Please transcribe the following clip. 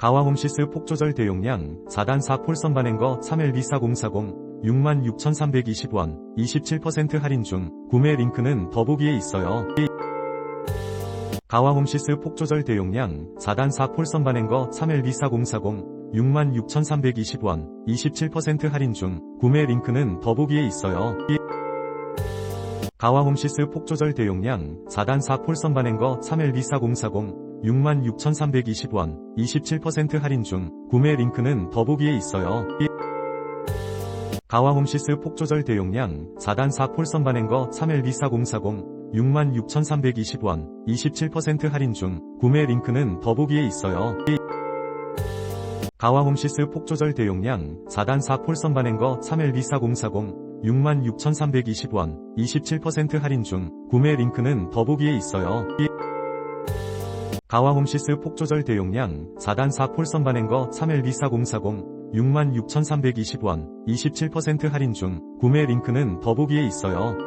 가와홈시스 폭조절 대용량 4단 4폴 선반행거 3LB4040 66,320원 27% 할인 중 구매 링크는 더보기에 있어요. 가와홈시스 폭조절 대용량 4단 4폴 선반행거 3LB4040 66,320원 27% 할인 중 구매 링크는 더보기에 있어요. 가와홈시스 폭조절 대용량 4단 4폴 선반행거 3LB4040 66,320원 27% 할인 중 구매 링크는 더보기에 있어요. 가와홈시스 폭조절 대용량 4단 4 폴 선 반행거 3LB4040 66,320원 27% 할인 중 구매 링크는 더보기에 있어요. 가와홈시스 폭조절 대용량 4단 4 폴 선 반행거 3LB4040 66,320원 27% 할인 중 구매 링크는 더보기에 있어요. 가와홈시스 폭조절 대용량 4단 4폴 선 반행거 3LB4040 66,320원 27% 할인 중 구매 링크는 더보기에 있어요.